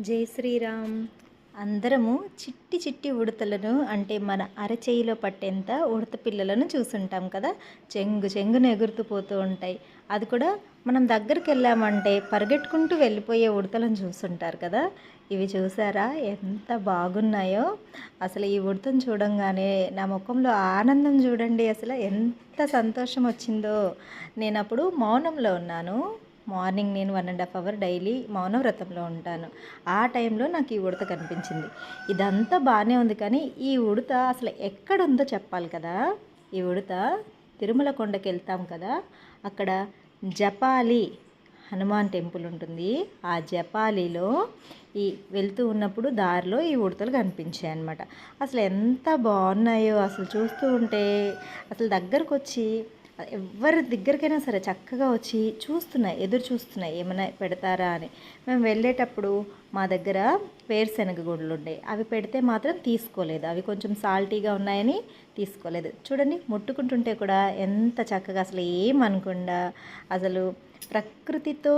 జై శ్రీరామ్. అందరము చిట్టి చిట్టి ఉడతలను అంటే మన అరచేయిలో పట్టేంత ఉడత పిల్లలను చూసుంటాం కదా. చెంగు చెంగును ఎగురుతూ పోతూ ఉంటాయి. అది కూడా మనం దగ్గరికి వెళ్ళామంటే పరిగెట్టుకుంటూ వెళ్ళిపోయే ఉడతలను చూస్తుంటారు కదా. ఇవి చూసారా? ఎంత బాగున్నాయో. అసలు ఈ ఉడతను చూడంగానే నా ముఖంలో ఆనందం చూడండి. అసలు ఎంత సంతోషం వచ్చిందో. నేను అప్పుడు మౌనంలో ఉన్నాను. మార్నింగ్ నేను one and half hour daily మౌన వ్రతంలో ఉంటాను. ఆ టైంలో నాకు ఈ ఉడత కనిపించింది. ఇదంతా బాగానే ఉంది కానీ ఈ ఉడత అసలు ఎక్కడ ఉందో చెప్పాలి కదా? ఈ ఉడత తిరుమల కొండకి వెళ్తాం కదా? అక్కడ జపాలి హనుమాన్ టెంపుల్ ఉంటుంది. ఆ జపాలిలో ఈ వెళ్తూ ఉన్నప్పుడు దారిలో ఈ ఉడతలు కనిపించాయి అనమాట అసలు ఎంత బాగున్నాయో అసలు చూస్తూ ఉంటే అసలు దగ్గరకు వచ్చి ఎవరి దగ్గరికైనా సరే చక్కగా వచ్చి చూస్తున్నాయి ఎదురు చూస్తున్నాయి ఏమైనా పెడతారా అని. మేము వెళ్ళేటప్పుడు మా దగ్గర వేరుశనగ గుడ్లు ఉండే. అవి పెడితే మాత్రం తీసుకోలేదు. అవి కొంచెం సాల్టీగా ఉన్నాయని తీసుకోలేదు. చూడండి ముట్టుకుంటుంటే కూడా ఎంత చక్కగా అసలు ఏమనకుండా అసలు ప్రకృతితో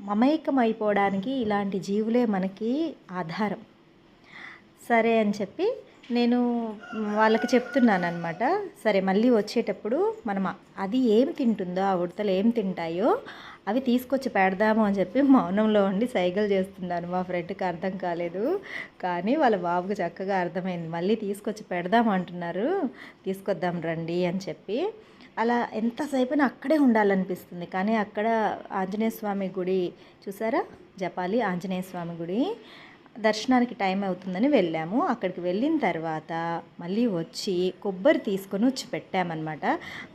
మమైకం అయిపోవడానికి ఇలాంటి జీవులే మనకి ఆధారం. సరే అని చెప్పి నేను వాళ్ళకి చెప్తున్నాను అనమాట సరే మళ్ళీ వచ్చేటప్పుడు మనం అది ఏం తింటుందో ఆ ఉడతలు ఏం తింటాయో అవి తీసుకొచ్చి పెడదాము అని చెప్పి మౌనంలో ఉండి సైకిల్ చేస్తున్నాను. మా ఫ్రెండ్కి అర్థం కాలేదు. కానీ వాళ్ళ బాబుకి చక్కగా అర్థమైంది. మళ్ళీ తీసుకొచ్చి పెడదాం అంటున్నారు. తీసుకొద్దాం రండి అని చెప్పి. అలా ఎంతసేపు అక్కడే ఉండాలనిపిస్తుంది. కానీ అక్కడ ఆంజనేయ స్వామి గుడి చూసారా? జపాలి ఆంజనేయ స్వామి గుడి. దర్శనానికి టైం అవుతుందని వెళ్ళాము. అక్కడికి వెళ్ళిన తర్వాత మళ్ళీ వచ్చి కొబ్బరి తీసుకొని వచ్చి పెట్టామన్నమాట.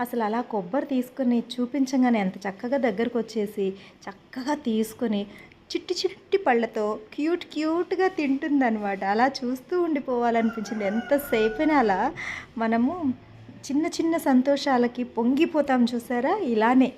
అసలు అలా కొబ్బరి తీసుకొని చూపించగానే ఎంత చక్కగా దగ్గరకు వచ్చేసి చక్కగా తీసుకొని చిట్టి చిట్టి పళ్ళతో క్యూట్ క్యూట్గా తింటుందన్నమాట. అలా చూస్తూ ఉండిపోవాలనిపించింది. ఎంతసేపైనా అలా మనము చిన్న చిన్న సంతోషాలకి పొంగిపోతాం చూసారా? ఇలానే.